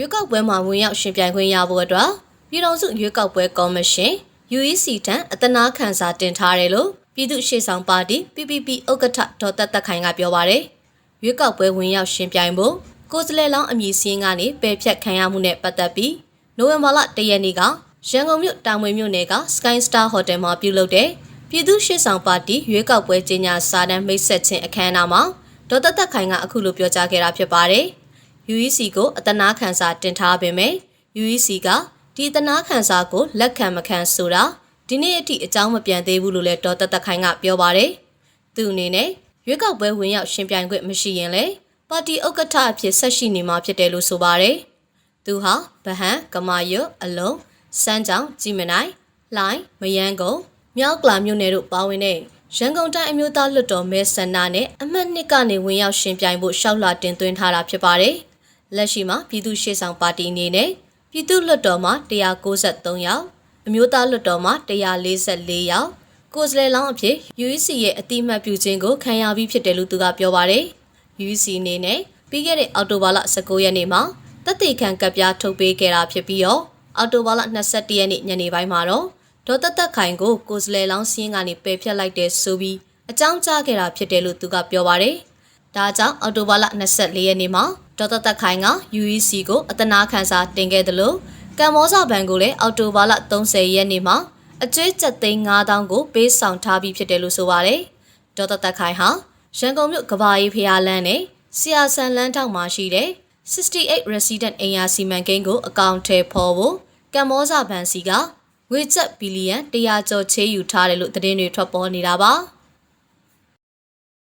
ရွေးကောက်ပွဲမှာဝင်ရောက်ရှင်ပြိုင်ခွင့်ရဖို့အတွက်ပြည်ထောင်စုရွေးကောက်ပွဲကော်မရှင် UEC ထံအတနာခံစာတင်ထားတယ်လို့ပြည်သူ့ရှေ့ဆောင်ပါတီ PPP ဥက္ကဋ္ဌဒေါ်သက်သက်ခိုင်ကပြောပါရယ်ရွေးကောက်ပွဲဝင်ရောက်ရှင်ပြိုင်ဖို့ကိုယ်စားလှယ်လောင်းအမည်စင်းကနေပယ်ဖြတ်ခံရမှုနဲ့ပတ်သက်ပြီးနိုဝင်ဘာလ၁ရက်နေ့ကရန်ကုန်မြို့တာမွေမြို့နယ်က Sky Star Hotel မှာပြုလုပ်တဲ့ပြည်သူ့ရှေ့ဆောင်ပါတီရွေးကောက်ပွဲကြီးညာစာတမ်းမိတ်ဆက်ခြင်းအခမ်းအနားမှာဒေါ်သက်သက်ခိုင်ကအခုလိုပြောကြားခဲ့တာဖြစ်ပါတယ်။ UEC ကိုအတနာခံစာတင်ထားပေမဲ့ UEC ကဒီအတနာခံစာကိုလက်ခံမခံဆိုတာဒီနေ့အထိအကြောင်းမပြန်သေးဘူးလို့လည်းဒေါ်သက်သက်ခိုင်ကပြောပါတယ်။သူအနေနဲ့ရွေးကောက်ပွဲဝင်ရောက်ရှင်ပြိုင်ခွင့်မရှိရင်လေပါတီဥက္ကဋ္ဌအဖြစ်ဆက်ရှိနေမှာဖြစ်တယ်လို့ဆိုပါတယ်။သူဟာဗဟန်ကမာရွတ်အလုံးစမ်းကြောင်ကြည်မနိုင်လှိုင်းမယန်းကုံမြောက်ကလာမြို့နယ်တို့ပါဝင်တဲ့ရန်ကုန်တိုင်းအမျိုးသားလွှတ်တော်မဲဆန္ဒနဲ့အမှတ်နှစ်ကနေဝင်ရောက်ရှင်ပြိုင်ဖို့ရှောက်လာတင်သွင်းထားတာဖြစ်ပါတယ်။ လက်ရှိမှာပြည်သူ့ရှေ့ဆောင်ပါတီအနေနဲ့ပြည်သူ့လွှတ်တော်မှာ193ယောက်အမျိုးသားလွှတ်တော်မှာ144ယောက်ကိုယ်စားလှယ်လောင်းအဖြစ် UEC ရဲ့အတိအမှတ်ပြုခြင်းကိုခံရပြီးဖြစ်တယ်လို့သူကပြောပါတယ်။ UEC အနေနဲ့ပြီးခဲ့တဲ့အောက်တိုဘာလ19ရက်နေ့မှာတက်တေခံကပ်ပြားထုတ်ပေးခဲ့တာဖြစ်ပြီးတော့အောက်တိုဘာလ22ရက်နေ့ညနေပိုင်းမှာတော့ဒေါ်သက်သက်ခိုင်ကိုကိုယ်စားလှယ်လောင်းစင်းကနေပယ်ဖျက်လိုက်တဲ့ဆိုပြီးအကြောင်းကြားခဲ့တာဖြစ်တယ်လို့သူကပြောပါတယ်။ဒါကြောင့်အော်တိုဘာလ24ရက်နေ့မှာ ဒေါက်တာတက်ခိုင်က UEC ကိုအတနာခံစာတင်ခဲ့တယ်လို့ကမ္ဘောဇဘဏ်ကိုလည်းအော်တိုဘာလ30ရက်နေ့မှာအကျွေးကျပ်သိန်း9000ကိုပေးဆောင်ထားပြီးဖြစ်တယ်လို့ဆိုပါတယ်။ဒေါက်တာတက်ခိုင်ဟာရန်ကုန်မြို့ကဘာရေးဖျားလန်းနဲ့ဆီယာဆန်လန်းထောက်မှာရှိတဲ့68 resident အိမ်ယာစီမံကိန်းကိုအကောင့်ထဲပေါ်ဖို့ကမ္ဘောဇဘဏ်စီကငွေကျပ်ဘီလီယံ100ကျော်ချေးယူထားတယ်လို့သတင်းတွေထွက်ပေါ်နေတာပါ။